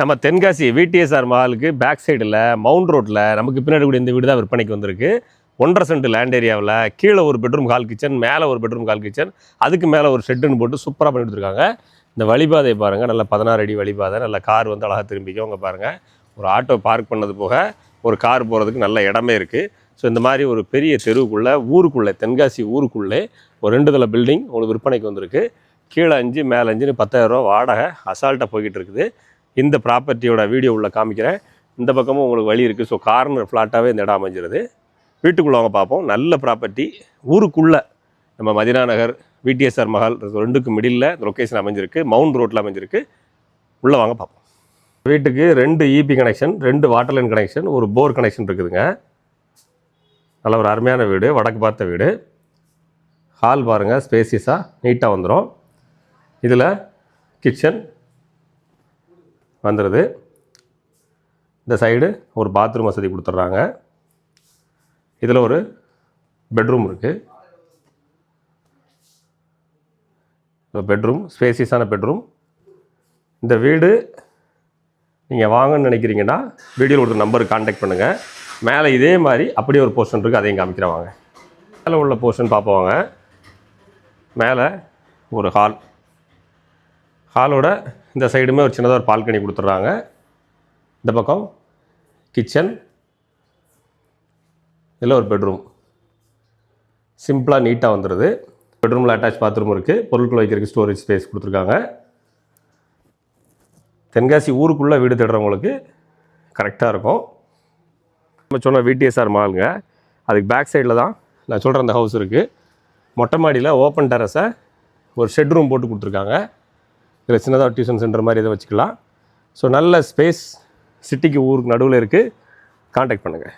நம்ம தென்காசி விடிஎஸ்ஆர் மஹாலுக்கு பேக் சைடில் மவுண்ட் ரோட்டில் நமக்கு பின்னாடி கூட இந்த வீடு தான் விற்பனைக்கு வந்திருக்கு. ஒன்றரை சென்ட் லேண்ட் ஏரியாவில் கீழே ஒரு பெட்ரூம் ஹால் கிச்சன் மேலே ஒரு பெட்ரூம் ஹால் கிச்சன் அதுக்கு மேலே ஒரு ஷெட்டுன்னு போட்டு சூப்பராக பண்ணி கொடுத்துருக்காங்க இந்த வழிபாதை பாருங்கள் நல்ல பதினாறு அடி வழிபாதை நல்ல கார் வந்து அழகாக திரும்பிக்கவங்க பாருங்கள் ஒரு ஆட்டோ பார்க் பண்ணது போக ஒரு கார் போகிறதுக்கு நல்ல இடமே இருக்குது ஸோ இந்த மாதிரி ஒரு பெரிய தெருவுக்குள்ளே ஊருக்குள்ளே தென்காசி ஊருக்குள்ளே ஒரு ரெண்டு தலை பில்டிங் உங்களுக்கு விற்பனைக்கு வந்திருக்கு. கீழே அஞ்சு மேலே அஞ்சுன்னு பத்தாயிரரூவா வாடகை அசால்ட்டாக போய்கிட்டு இருக்குது. இந்த ப்ராப்பர்ட்டியோட வீடியோ உள்ள காமிக்கிறேன். இந்த பக்கமும் உங்களுக்கு வழி இருக்குது ஸோ கார்னர் ஃப்ளாட்டாகவே இந்த இடம் அமைஞ்சிருது. வீட்டுக்குள்ளே வாங்க பார்ப்போம். நல்ல ப்ராப்பர்ட்டி ஊருக்குள்ளே நம்ம மதினா நகர் விடிஎஸ்ஆர் மஹால் ரெண்டுக்கு மிடில் இந்த லொக்கேஷன் அமைஞ்சிருக்கு. மவுண்ட் ரோட்டில் அமைஞ்சிருக்கு. உள்ளே வாங்க பார்ப்போம். வீட்டுக்கு ரெண்டு இபி கனெக்ஷன் ரெண்டு வாட்டர் லைன் கனெக்ஷன் ஒரு போர் கனெக்ஷன் இருக்குதுங்க. நல்ல ஒரு அருமையான வீடு வடக்கு பார்த்த வீடு. ஹால் பாருங்கள் ஸ்பேசியஸாக நீட்டாக வந்துடும் இதில் கிச்சன் வந்துடுது இந்த சைடு ஒரு பாத்ரூம் வசதி கொடுத்துட்றாங்க. இதில் ஒரு பெட்ரூம் இருக்குது பெட்ரூம் ஸ்பேசியஸான பெட்ரூம். இந்த வீடு நீங்கள் வாங்கன்னு நினைக்கிறீங்கன்னா வீடியோவில் ஒரு நம்பருக்கு காண்டாக்ட் பண்ணுங்கள் மேலே இதே மாதிரி அப்படியே ஒரு போர்ஷன் இருக்குது அதையும் காமிக்கிறேன் வாங்க. மேலே உள்ள போர்ஷன் பார்ப்போங்க மேலே ஒரு ஹால் ஹாலோட இந்த சைடுமே ஒரு சின்னதாக ஒரு பால்கனி கொடுத்துட்றாங்க. இந்த பக்கம் கிச்சன். இதில் ஒரு பெட்ரூம். சிம்பிளாக நீட்டாக வந்துடுது பெட்ரூமில் அட்டாச் பாத்ரூம் இருக்குது பொருட்கள் வைக்கிறதுக்கு ஸ்டோரேஜ் ஸ்பேஸ் கொடுத்துருக்காங்க. தென்காசி ஊருக்குள்ளே வீடு தேடுறவங்களுக்கு கரெக்டாக இருக்கும். நம்ம சொன்ன விடிஎஸ்ஆர் மாலுங்க. அதுக்கு பேக் சைடில் தான் நான் சொல்கிற அந்த ஹவுஸ் இருக்குது மொட்டை மாடியில் ஓப்பன் டெரஸை ஒரு ஷெட் ரூம் போட்டு கொடுத்துருக்காங்க. இதில் சின்னதாக டியூஷன் சென்டர் மாதிரி இதை வச்சுக்கலாம். ஸோ நல்ல ஸ்பேஸ் சிட்டிக்கு ஊருக்கு நடுவில் இருக்குது காண்டாக்ட் பண்ணுங்கள்